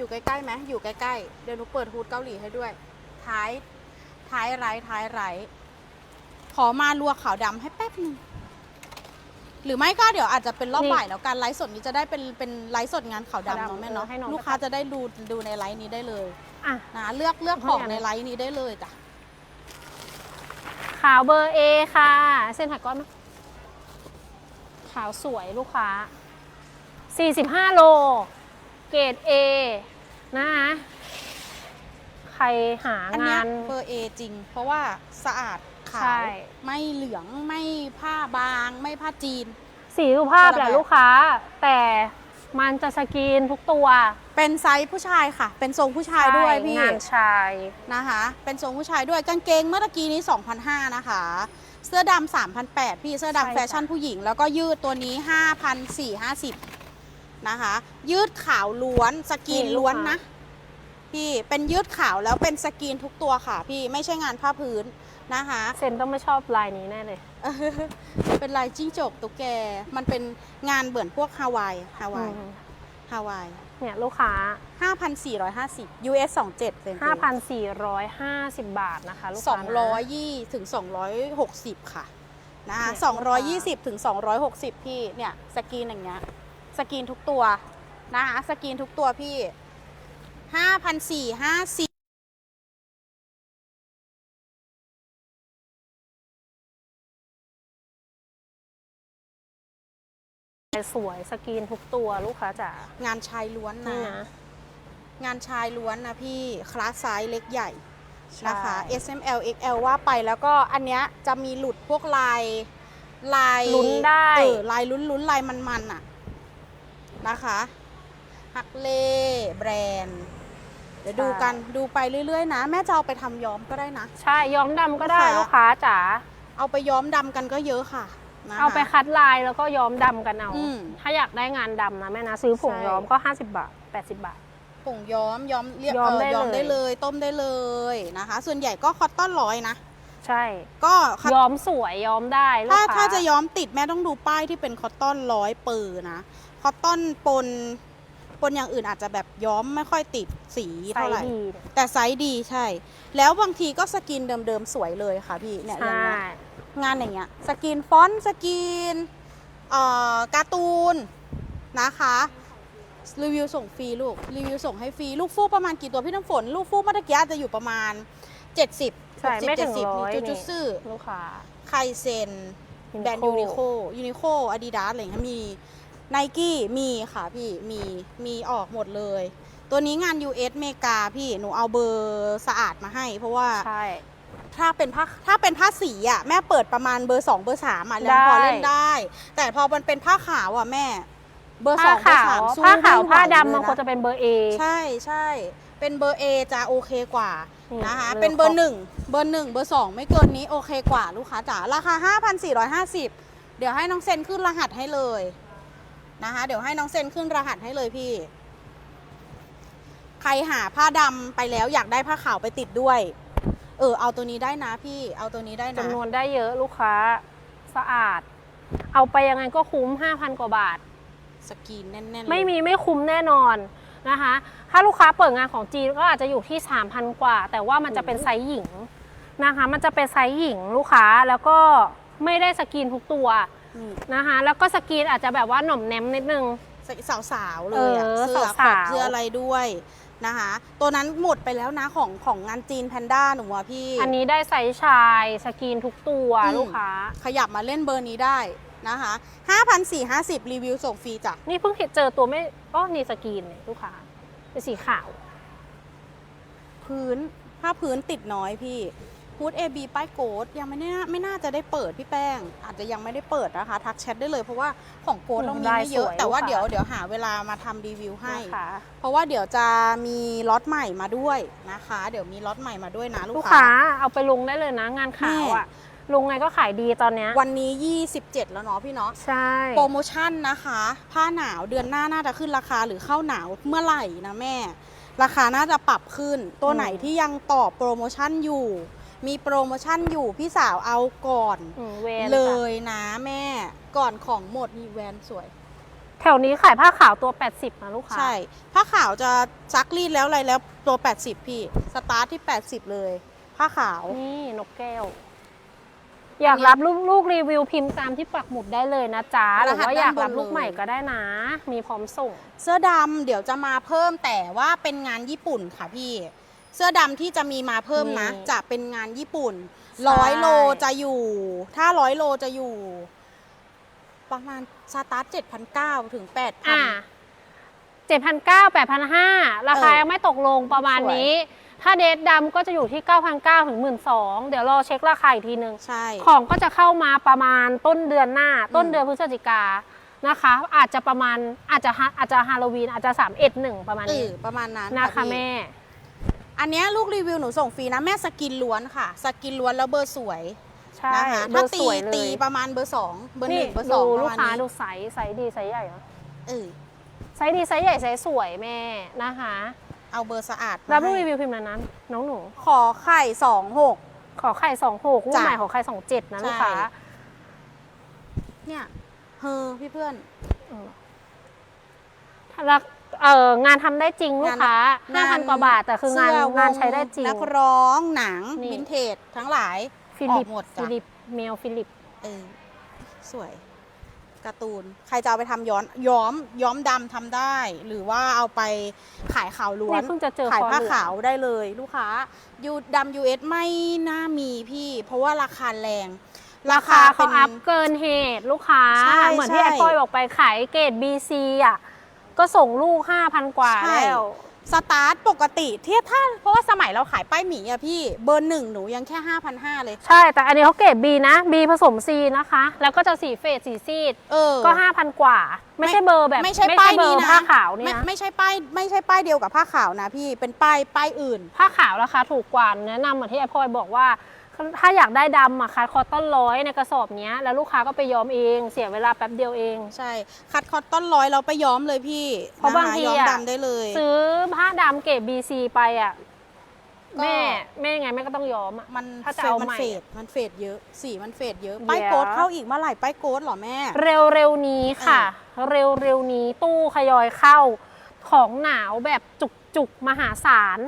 อยู่ใกล้ๆไหมอยู่ใกล้ๆ เดี๋ยวหนูเปิดฮูดเกาหลีให้ด้วย ท้าย ท้ายไรท้ายไรขอมาลัวขาวดำให้แป๊บหนึ่งหรือไม่ก็เดี๋ยวอาจจะเป็นรอบนี่บ่ายแล้วการไลฟ์สดนี้จะได้เป็นเป็นไลฟ์สดงานขาวดำขาวดำเนาะแม่เนาะเออให้น้อง ลูกค้าจะได้ดูดูในไลฟ์นี้ได้เลยอะ นะเลือกเลือกให้ของอันในนี้ไลฟ์นี้ได้เลยจ้ะขาวเบอร์ A ค่ะ เส้นถักก้อนไหมขาวสวยลูกค้า 45 โล เกรด A นะคะใครหาอันเนี้งายน เบอร์เอจริง เพราะว่าสะอาดขาใช่ วไม่เหลืองไม่ผ้าบางไม่ผ้าจีน สีสุภาพคนละแหละแบบ ลูกค้า แต่มันจะสกรีนทุกตัวเป็นไซส์ผู้ชายค่ะ เป็นทรงผู้ชายด้วยพี่ งานชาย นะคะ เป็นทรงผู้ชายด้วยกางเกงเมื่อตะกี้นี้2,500นะคะ เสื้อดำ3,800พี่เสื้อใช่ดำจ้ะแฟชั่นผู้หญิง แล้วก็ยืดตัวนี้ 5,450นะคะ ยืดขาวล้วนสกรีนล้วนนะ พี่เป็นยืดขาวแล้วเป็นสกรีนทุกตัวค่ะ พี่ไม่ใช่งานผ้าพื้นนะคะเซนต้องไม่ชอบลายนี้แน่เลยเออเป็นลายจิ้งจกตุ๊กแก มันเป็นงานเหมือนพวกฮาวายฮาวายอืมฮาวายเนี่ยลูกค้า 5,450 US 27เซน5,450 บาทนะคะลูกสค้าองนะร้อยยี่ถึงสองร้อยหกสิบค่ะนะคะเนี่ยสองร้อยยี่สิบถึงสองร้อยหกสิบพี่เนี่ยสกรีนอย่างเงี้ยสกรีนทุกตัว นะคะสกรีนทุกตัวพี่ห้าพันสี่ห้าสิบสวยสกรีนทุกตัวลูกค้าจ๋างานชายล้วนนี่นะนะ งานชายล้วนนะพี่คลาสไซส์เล็กใหญ่นะคะใช่ S M L X L ว่าไปแล้วก็อันเนี้ยจะมีหลุดพวกลายลายลุ้นได้ เออลายลุ้นลุ้นๆลายมันๆอะนะคะ ฮักเล่แบรนด์ เดี๋ยวดูกันดูไปเรื่อยๆ นะ แม่จะเอาไปทำย้อมก็ได้นะ ใช่ย้อมดำก็ได้ลูลูกกค้าค้าจ๋าเอาไปย้อมดำกันก็เยอะค่ะนะคะเอาไปคัดลายแล้วก็ย้อมดำกันเอาอืมถ้าอยากได้งานดำนะแม่นะซื้อผงใช่ย้อมก็ 50 บาท 80 บาทผงย้อมย้อมเรียกย้อมเได้ย้อมเลยได้เลย ต้มได้เลยนะคะ ส่วนใหญ่ก็คอตตอนร้อยนะใช่ ก็คัดย้อมสวยย้อมได้ลูกถ้าค้าถ้าจะย้อมติดแม่ต้องดูป้ายที่เป็นคอตตอนร้อยเปอร์นะคอตตอนปน ปนอย่างอื่นอาจจะแบบย้อมไม่ค่อยติดสีใส่เท่าไหร่ดีแต่ไซส์ดีใช่ แล้วบางทีก็สกินเดิมๆสวยเลยค่ะพี่เนี่ยอย่างใช่เงี้ยงานอย่างเงี้ยสกินฟอนต์สกินเอ่อการ์ตูนนะคะรีวิวส่งฟรีลูกรีวิวส่งให้ฟรีลูกฟูกประมาณกี่ตัวพี่น้ำฝน ลูกฟูกเมื่อกี้อาจจะอยู่ประมาณ 70ใช่ไม่ถึง60ร้อย70จูจูนี่ซื่อลูกค้าไคเซนแบรนด์ยูนิโคยูนิโคอาดิดาสอะไรอย่างเงี้ยมี ไนกี้มีค่ะพี่มีมีออกหมดเลย ตัวนี้งาน US เมกาพี่หนูเอาเบอร์สะอาดมาให้ เพราะว่าใช่ ถ้าเป็นผ้าถ้าเป็นผ้าสีอะแม่เปิดประมาณเบอร์2เบอร์3อะยังพอได้เล่นได้ แต่พอมันเป็นผ้าขาวอะแม่ เบอร์ผ้า2เบอร์ขาว3สู้ผ้าขาวไม่ไหผ้าดำเลมันยควรจะเป็นเบอร์ A ใช่ใช่เป็นเบอร์ A จะโอเคกว่านี่นะคะเลยเป็นเบอครร์บหนึ่งเบอร์หนึ่งเบอร์สองไม่เกินนี้โอเคกว่าลูกค้าจ๋าราคา 5,450 เดี๋ยวให้น้องเซนขึ้นรหัสให้เลย นะคะ เดี๋ยวให้น้องเซนขึ้นรหัสให้เลยพี่ ใครหาผ้าดำไปแล้วอยากได้ผ้าขาวไปติดด้วย เออ เอาตัวนี้ได้นะพี่ เอาตัวนี้ได้นะจำนวนได้เยอะลูกค้า สะอาด เอาไปยังไงก็คุ้ม 5,000 กว่าบาท สกรีนแน่นๆเลยไม่มีไม่คุ้มแน่นอนนะคะ ถ้าลูกค้าเปิดงานของจีนก็อาจจะอยู่ที่ 3,000 กว่า แต่ว่ามันจะเป็นไซส์หญิงนะคะ มันจะเป็นไซส์หญิงลูกค้าแล้วก็ไม่ได้สกรีนทุกตัว นี่นะคะ แล้วก็สกรีนอาจจะแบบว่าหน่อมแนมนิดนึงสาวๆเลยอะเออเสื้อขสาอบวๆ เสื้ออะไรด้วยนะคะ ตัวนั้นหมดไปแล้วนะของของงานจีนแพนด้าหนูอะพี่ อันนี้ได้ไซส์ชายสกรีนทุกตัวอืม ลูกค้า ขยับมาเล่นเบอร์นี้ได้นะคะ5,450 รีวิวส่งฟรีจ้ะ นี่เพิ่งเห็นเจอตัวไม่ก็นี่สกรีนเนี่ยลูกค้าเป็นสีขาว พื้น ผ้าพื้นติดน้อยพี่ ฮูด AB ป้ายโกดยังไม่น่าไม่น่าจะได้เปิดพี่แป้ง อาจจะยังไม่ได้เปิดนะคะ ทักแชทได้เลยเพราะว่าของโกดเรามีลายไม่เยอะสวยแต่ว่าลูกค้าเดี๋ยวเดี๋ยวหาเวลามาทำรีวิวให้นะคะเพราะว่าเดี๋ยวจะมีล็อตใหม่มาด้วยนะคะ เดี๋ยวมีล็อตใหม่มาด้วยนะลูลูกกค้าค้าเอาไปลงได้เลยนะงานขาวอะลงไงก็ขายดีตอนเนี้ยวันนี้ 27 แล้วเนาะพี่เนาะใช่ โปรโมชั่นนะคะ ผ้าหนาวเดือนหน้าน่าจะขึ้นราคาหรือเข้าหนาวเมื่อไหร่นะแม่ ราคาน่าจะปรับขึ้น ตัวไหนที่ยังต่อโปรโมชั่นอยู่ มีโปรโมชั่นอยู่พี่สาวเอาก่อนอืมเวนเลจ้ะยนะแม่ก่อนของหมดนี่แวนสวย แถวนี้ขายผ้าขาวตัว 80นะลูกค้าใช่ผ้าขาวจะซักรีดแล้วอะไรแล้วตัว 80 พี่ สตาร์ทที่ 80 เลย ผ้าขาว นี่นกแก้ว อยากรับลูกลูกรีวิวพิมพ์ตามที่ปักหมุดได้เลยนะจ๊ะหรรือหัสว่าอยากด้านบนรับลูกเลย ใหม่ก็ได้นะ มีพร้อมส่ง เสื้อดำเดี๋ยวจะมาเพิ่มแต่ว่าเป็นงานญี่ปุ่นค่ะพี่ เสื้อดำที่จะมีมาเพิ่มนะนี่จะเป็นงานญี่ปุ่นใช่ร้อยโลจะอยู่ ถ้าร้อยโลจะอยู่ ประมาณสตาร์ทเจ็ดพันเก้าถึงแปดพัอ่านเจ็ดพันเก้าแปดพันห้าราคาเออยังไม่ตกลงประมาณสวยนี้ ถ้าเดทดำก็จะอยู่ที่ 9,900ถึง12,000เดี๋ยวรอเช็คราคาอีกทีนึงใช่ของก็จะเข้ามาประมาณต้นเดือนหน้า ต้นเดือนพฤศจิกานะคะ อาจจะประมาณอาจจะฮะอาจจะฮาโลวีนอาจจะ3 1 1ประมาณเอนี้อประมาณนั้นนะคะพี่แม่ อันเนี้ยลูกรีวิวหนูส่งฟรีนะแม่สกินล้วนค่ะ สกินล้วนแล้วเบอร์สวยใช่นะคะเบถ้าอร์ตีสวยเลตียประมาณเบอร์สองเบอร์หนี่นึ่งเบอร์สองดูประลูกมาณค้านี้ดูไซส์ไซส์ดีไซส์ใหญ่เนอะเออไซส์ดีไซส์ใหญ่ไซส์สวยแม่นะคะเอาเบอร์สะอาดรับลูกมาให้รีวิวพิมพ์นั้นนั้นน้องหนู ขอไข่สองหก ขอไข่สองหกลูกจ้ะใหม่ขอไข่สองเจ็ดนะลูกค้าใช่ เนี่ยเฮอพี่เพื่อนรัก เอ่องานทำได้จริงลูกค้าห้าพันกว่าบาทแต่คืองานเสื้วงานใช้ได้จริง นักร้องหนังนี่ วินเทจทั้งหลาย ฟิลิปออกหมดจ้ะ ฟิลิปเมลฟิลิป เออสวยการ์ตูน ใครจะเอาไปทำย้อนย้อมย้อมดำทำได้ หรือว่าเอาไปขายขาวล้วน เนี่ยเพิ่งจะเจอขายคอผ้าเหลืองขาวได้เลยลูกค้ายูดำยูเอสไม่น่ามีพี่ เพราะว่าราคาแรง ราคาเขาอัพเกินเหตุลูกค้า ใช่เหมือนที่ใช่ แอปเปิลบอกไปขายเกรด BC อะ ก็ส่งลูก 5,000 กว่าใช่ แล้ว สตาร์ทปกติเทียบถ้าเพราะว่าสมัยเราขายป้ายหมีอะพี่เบอร์หนึ่งหนูยังแค่ 5,500 เลย ใช่ แต่อันนี้เขาเกรด B นะ B ผสม C นะคะ แล้วก็จะสีเฟดสีซีด เออ ก็ 5,000 กว่า ไม่ใช่เบอร์แบบไม่ใช่ป้ายเบอนี้ร์นะผ้าขาวเนี่ไม่ยนะไม่ใช่ป้ายไม่ใช่ป้ายเดียวกับผ้าขาวนะพี่เป็นป้ายป้ายอื่น ผ้าขาวราคาถูกกว่าแนะนำเหมือนที่แอปเปิลบอกว่า ถ้าอยากได้ดำอะคัดคอตตอนร้อยในกระสอบเนี้ย แล้วลูกค้าก็ไปย้อมเอง เสียเวลาแป๊บเดียวเอง ใช่ คัดคอตตอนร้อยเราไปย้อมเลยพี่เพราะบางคทีย้อมอะดำได้เลย ซื้อผ้าดำเกรด BC ไปอะก็แม่แม่ยังไงแม่ก็ต้องย้อมอะมันถ้าจะเอามันใหม่เฟดมันเฟดเยอะสีมันเฟดเยอะเดี๋ยวป้ายโกดเข้าอีกเมื่อไหร่ป้ายโกดเหรอแม่ เร็วเร็วๆนี้ค่ะ เร็วเร็วๆนี้ตู้ขยอยเข้า ของหนาวแบบจุกจุกๆมหาศาล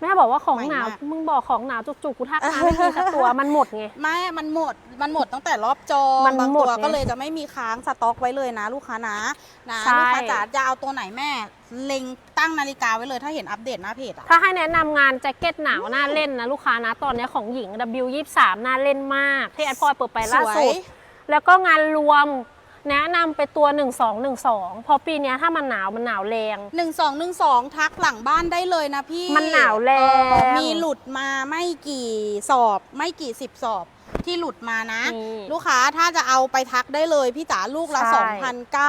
แม่บอกว่าของหนาวใหม่มาก มึงบอกของหนาวจุกจุกๆกูทักมาไม่มีสักตัวมันหมดไง ไม่ มันหมด มันหมดตั้งแต่รอบจองมันบางหมดตัวไงก็เลยจะไม่มีค้างสต็อกไว้เลยนะ ลูกค้านะนะใช่ ลูกค้าจ๋าจะเอาตัวไหนแม่ เล็งตั้งนาฬิกาไว้เลยถ้าเห็นอัปเดตหน้าเพจอะ ถ้าให้แนะนำงานแจ็คเก็ตหนาวน่าเล่นนะลูกค้านะตอนนี้ของหญิง W23 น่าเล่นมากที่แอดพอยเปิดไปล่าสสุวดยแล้วก็งานรวม แนะนำไปตัว 1212 เพราะปีเนี้ยถ้ามันหนาวมันหนาวแรง หนึ่งสองหนึ่งสองทักหลังบ้านได้เลยนะพี่มันหนาวแรง เออมีหลุดมาไม่กี่สอบ ไม่กี่สิบสอบที่หลุดมานะ นี่ ลูกค้าถ้าจะเอาไปทักได้เลย พี่จ๋าลูกละ ใช่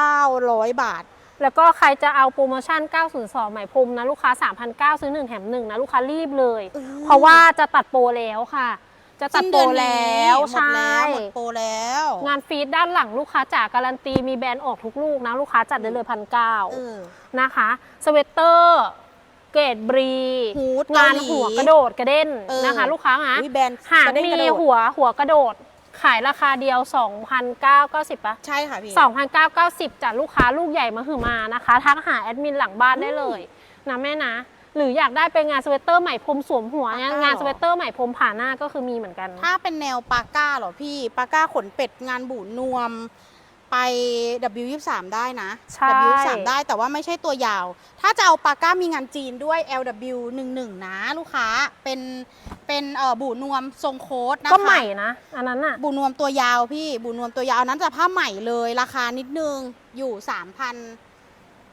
2,900 บาท แล้วก็ใครจะเอาโปรโมชั่น 902 ใหม่พรมนะ ลูกค้า 3,900 ซื้อ 1 แถม 1 นะ ลูกค้ารีบเลยอืมเพราะว่าจะตัดโปรแล้วค่ะ จะตัดโปรแล้วหมดใช่แล้วหมดโปรแล้ว งานฟีดด้านหลังลูกค้าจากการันตีมีแบรนด์ออกทุกลูกนะลูกค้าจัดได้เลยพันเก้าเออ นะคะสเวตเตอร์ เกรดบรี ฮูดงานเกาหลีหัวกระโดดกระเด้นเออนะคะ ลูกค้านะอุ๊ยแบรนด์หางกระเด้งมีกระโดด หัวหัวกระโดด ขายราคาเดียว 2,990ปะ ใช่ค่ะพี่ 2,990จากลูกค้าลูกใหญ่มาหือมานะคะ ทักหาแอดมินหลังบ้านได้เลยนะแม่นะ หรืออยากได้เป็นงานสเวตเตอร์ใหม่พรมสวมหัวเนี่ยปากกา งานเหรอสเวตเตอร์ใหม่พรมผ่าหน้าก็คือมีเหมือนกัน ถ้าเป็นแนวปาก้าเหรอพี่ ปาก้าขนเป็ดงานบูนวม ไป W23 ได้นะ ใช่ W23 ได้แต่ว่าไม่ใช่ตัวยาว ถ้าจะเอาปาก้ามีงานจีนด้วย LW11 นะลูกค้าเป็นเป็นเอ่อบูนวมทรงโค้ดนะคะ ก็ใหม่นะ อันนั้นอะบูนวมตัวยาวพี่บูนวมตัวยาวอันนั้นจะผ้าใหม่เลยราคานิดนึงอยู่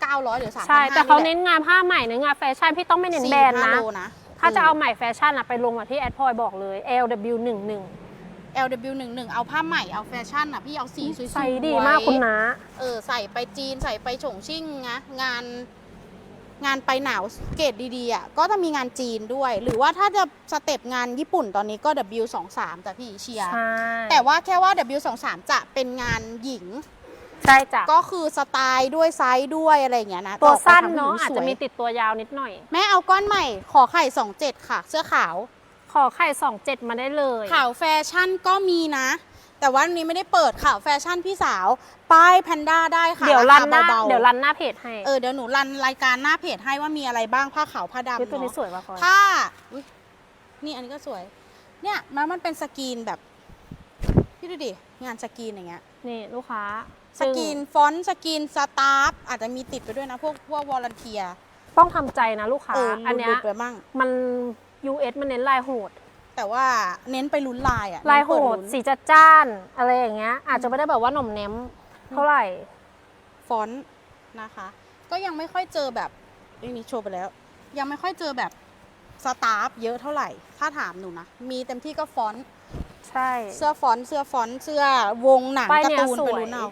3,900 หรือ3,500ใช่ แต่เขาแหละเน้นงานผ้าใหม่เน้นงานแฟชั่นพี่ต้องไม่เน้นแบรนด์สี่นะห้าโลนะ ถ้าจะเอาใหม่แฟชั่นอะไปลงมาที่แอดพอยบอกเลย LW11 LW11 เอาผ้าใหม่เอาแฟชั่นอะพี่เอาสีสวยๆใส่ดีมากคุณนะ เออใส่ไปจีนใส่ไปฉงชิ่งนะงานงานไปหนาวเกรดดีๆอะก็จะมีงานจีนด้วย หรือว่าถ้าจะสเต็ปงานญี่ปุ่นตอนนี้ก็ W23 แต่พี่เชียร์ใช่แต่ว่าแค่ว่า W23 จะเป็นงานหญิง ใช่จ้ะก็คือสไตล์ด้วยไซส์ด้วยอะไรอย่างเงี้ยนะตัวสั้นออกไปทำเนาะให้อาจสจะวยมีติดตัวยาวนิดหน่อย แม่เอาก้อนใหม่ ขอไข่27ค่ะ เสื้อขาว ขอไข่สองเจ็ดมาได้เลยข่าวแฟชั่นก็มีนะ แต่ว่าวันนี้ไม่ได้เปิดข่าวแฟชั่นพี่สาว ป้ายแพนด้าได้ค่ะเดี๋ยวรันหน้าคาเบาๆเดี๋ยวรันหน้าเพจให้เออเดี๋ยวหนูรันรายการหน้าเพจให้ว่ามีอะไรบ้างผ้าขาวผ้าดำเฮ้ยตัวนี้เนาะสวยว่ะพลอยถ้าอุ๊ยนี่อันนี้ก็สวย เนี่ยมันมันเป็นสกรีนแบบพี่ดูดิงานสกรีนอย่างเงี้ยนี่ลูกค้า สกรีนฟอนต์สกรีนสตาฟอาจจะมีติดไปด้วยนะ พวกพวกวอลเนเทียต้องทำใจนะลูกค้าเอออันเนี้หลุยดๆไปมั่งมัน US มันเน้นลายโหด แต่ว่าเน้นไปลุ้นลายอะลายโหเน้นดเปิลุ้นสีจัดจ้าน อะไรอย่างเงี้ย อาจจะไม่ได้แบบว่าหน่อมเน้มเท่าไหร่ฟอนต์นะคะ ก็ยังไม่ค่อยเจอแบบนี่นี่โชว์ไปแล้ว ยังไม่ค่อยเจอแบบสตาฟเยอะเท่าไหร่ ถ้าถามหนูนะ มีเต็มที่ก็ฟอนต์ใช่ เสื้อฟอนต์เสื้อฟอนต์เสื้อวงหนังป้ายการ์เนี้ยตูนสไปวยลุ้นเอา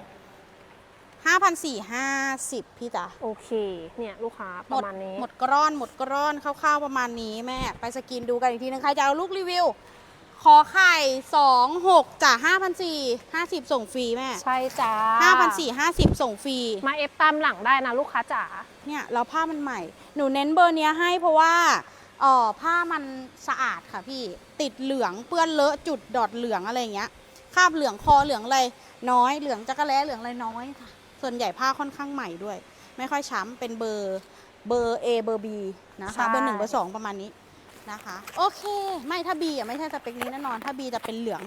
ห้าพันสี่ห้าสิบพี่จ๋าโอเค เนี่ยลูกค้าหปมดระมาณนี้ หมดกร้อนหมดกร้อนคร่าวๆประมาณนี้แม่ ไปสกินดูกันอีกทีนึงใครจะเอาลูกรีวิว ขอไข่สองหกจ่าห้าพันสี่ห้าสิบส่งฟรีแม่ ใช่จ้าห้าพันสี่ห้าสิบส่งฟรี มาเอฟตามหลังได้นะลูกค้าจ๋า เนี่ยเราผ้ามันใหม่ หนูเน้นเบอร์เนี้ยให้เพราะว่าเอ่อผ้ามันสะอาดค่ะพี่ ติดเหลืองเปื้อนเลอะจุดดอดเหลืองอะไรอย่างเงี้ย คราบเหลืองคอเหลืองอะไรน้อย เหลืองจักระแล้เหลืองอะไรน้อยค่ะ ส่วนใหญ่ผ้าค่อนข้างใหม่ด้วย ไม่ค่อยช้ำเป็นเบอร์เบอร์ A เบอร์ B นะคะ เบอร์หนึ่งเบอร์สองประมาณนี้นะคะ โอเค ไม่ถ้า B อะไม่ใช่สเปคนี้แน่นอน ถ้า B จะเป็นเหลือง